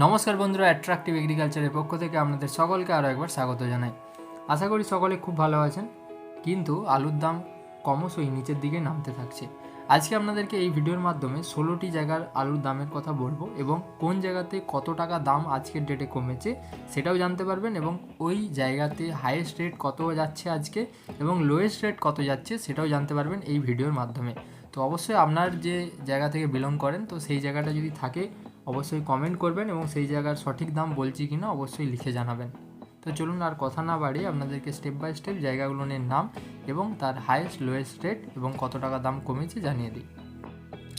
নমস্কার বন্ধুরা অ্যাট্রাকটিভ এগ্রিকালচারের পক্ষ থেকে আপনাদের সকলকে আরও একবার স্বাগত জানাই। আশা করি সকলে খুব ভালো আছেন, কিন্তু আলুর দাম ক্রমশই নিচের দিকে নামতে থাকছে। আজকে আপনাদেরকে এই ভিডিওর মাধ্যমে ষোলোটি জায়গার আলুর দামের কথা বলব এবং কোন জায়গাতে কত টাকা দাম আজকের ডেটে কমেছে সেটাও জানতে পারবেন এবং ওই জায়গাতে হাইয়েস্ট রেট কত যাচ্ছে আজকে এবং লোয়েস্ট রেট কত যাচ্ছে সেটাও জানতে পারবেন এই ভিডিওর মাধ্যমে। তো অবশ্যই আপনার যে জায়গা থেকে বিলং করেন, তো সেই জায়গাটা যদি থাকে অবশ্যই কমেন্ট করবেন এবং সেই জায়গার সঠিক দাম বলছি কি না অবশ্যই লিখে জানাবেন। তো চলুন আর কথা না বাড়িয়ে আপনাদেরকে স্টেপ বাই স্টেপ জায়গাগুলোর নাম এবং তার হাইয়েস্ট লোয়েস্ট রেট এবং কত টাকা দাম কমেছে জানিয়ে দিই।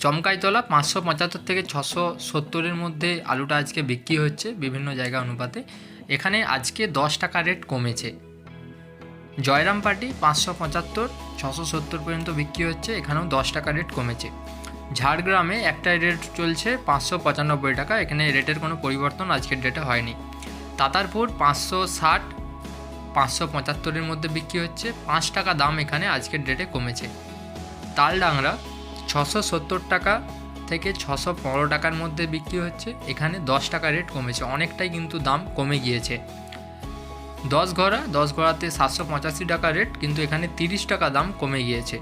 চমকাইতলা পাঁচশো পঁচাত্তর থেকে ছশো সত্তরের মধ্যে আলুটা আজকে বিক্রি হচ্ছে বিভিন্ন জায়গা অনুপাতে। এখানে আজকে দশ টাকা রেট কমেছে। জয়রামপাটি পাঁচশো পঁচাত্তর, ছশো সত্তর পর্যন্ত বিক্রি হচ্ছে, এখানেও দশ টাকা রেট কমেছে। ঝাড়গ্রামে একটা রেট চলছে পাঁচশো পঁচানব্বই টাকা। এখানে রেটের কোনো পরিবর্তন আজকের ডেটে হয়নি। তাতারপুর পাঁচশো ষাট, পাঁচশো পঁচাত্তরের মধ্যে বিক্রি হচ্ছে। পাঁচ টাকা দাম এখানে আজকের ডেটে কমেছে। তালডাংরা ছশো সত্তর টাকা থেকে ছশো পনেরো টাকার মধ্যে বিক্রি হচ্ছে। এখানে দশ টাকা রেট কমেছে। অনেকটাই কিন্তু দাম কমে গিয়েছে। দশ ঘোড়া দশ ঘোড়াতে সাতশো পঁচাশি টাকা রেট কিন্তু এখানে তিরিশ টাকা দাম কমে গিয়েছে।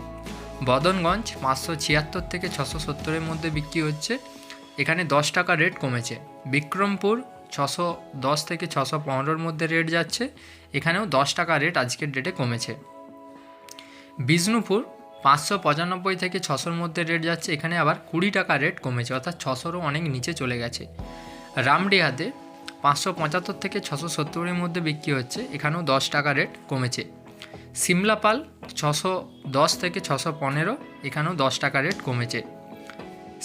বদনগঞ্জ পাঁচশো ছিয়াত্তর থেকে ছশো সত্তরের মধ্যে বিক্রি হচ্ছে। এখানে দশ টাকা রেট কমেছে। বিক্রমপুর ছশো দশ থেকে ছশো পনেরোর মধ্যে রেট যাচ্ছে। এখানেও দশ টাকা রেট আজকের ডেটে কমেছে। বিষ্ণুপুর পাঁচশো পঁচানব্বই থেকে ছশোর মধ্যে রেট যাচ্ছে। এখানে আবার কুড়ি টাকা রেট কমেছে, অর্থাৎ ছশোরও অনেক নিচে চলে গেছে। রামডিহাতে পাঁচশো পঁচাত্তর থেকে ছশো সত্তরের মধ্যে বিক্রি হচ্ছে। এখানেও দশ টাকা রেট কমেছে। সিমলাপাল ছশো দশ থেকে ছশো পনেরো, এখানেও দশ টাকা রেট কমেছে।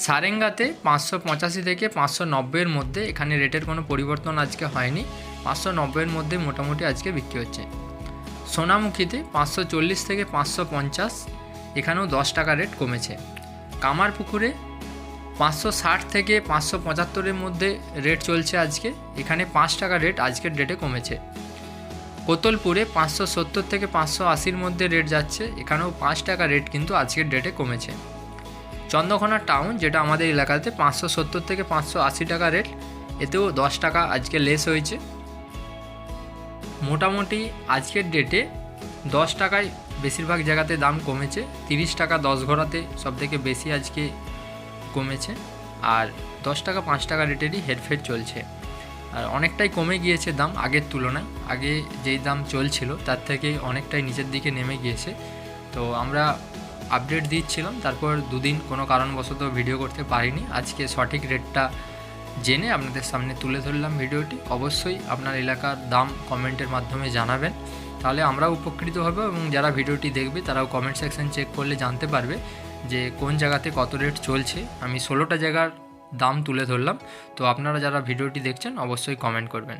সারেঙ্গাতে পাঁচশো পঁচাশি থেকে পাঁচশো নব্বইয়ের মধ্যে এখানে রেটের কোনো পরিবর্তন আজকে হয়নি, পাঁচশো নব্বইয়ের মধ্যে মোটামুটি আজকে বিক্রি হচ্ছে। সোনামুখীতে পাঁচশো চল্লিশ থেকে পাঁচশো পঞ্চাশ, এখানেও দশ টাকা রেট কমেছে। কামারপুকুরে পাঁচশো ষাট থেকে পাঁচশো পঁচাত্তরের মধ্যে রেট চলছে আজকে, এখানে পাঁচ টাকা রেট আজকের ডেটে কমেছে। কোতলপুরে পাঁচশো সত্তর থেকে পাঁচশো আশির মধ্যে রেট যাচ্ছে। এখানেও পাঁচ টাকা রেট কিন্তু আজকের ডেটে কমেছে। চন্দ্রকোনা টাউন যেটা আমাদের এলাকাতে পাঁচশো সত্তর থেকে পাঁচশো আশি টাকা রেট এতেও দশ টাকা আজকে লেস হয়েছে। মোটামুটি আজকের ডেটে দশ টাকায় বেশিরভাগ জায়গাতে দাম কমেছে। তিরিশ টাকা দশ ঘোড়াতে সবথেকে বেশি আজকে কমেছে। আর দশ টাকা, পাঁচ টাকা রেটেরই হেরফের চলছে। আর অনেকটাই কমে গিয়েছে দাম আগের তুলনায়। আগে যেই দাম চলছিল, তার থেকে অনেকটাই নিচের দিকে নেমে গিয়েছে। তো আমরা আপডেট দিচ্ছিলাম, তারপর দুদিন কোনো কারণবশত ভিডিও করতে পারিনি। আজকে সঠিক রেটটা জেনে আপনাদের সামনে তুলে ধরলাম ভিডিওটি অবশ্যই আপনার এলাকার দাম কমেন্টের মাধ্যমে জানাবেন। তাহলে আমরাও উপকৃত হব এবং যারা ভিডিওটি দেখবে, তারাও কমেন্ট সেকশন চেক করলে জানতে পারবে যে কোন জায়গাতে কত রেট চলছে। আমি ষোলোটা জায়গার দাম তুলে ধরলাম। তো আপনারা যারা ভিডিওটি দেখছেন অবশ্যই কমেন্ট করবেন।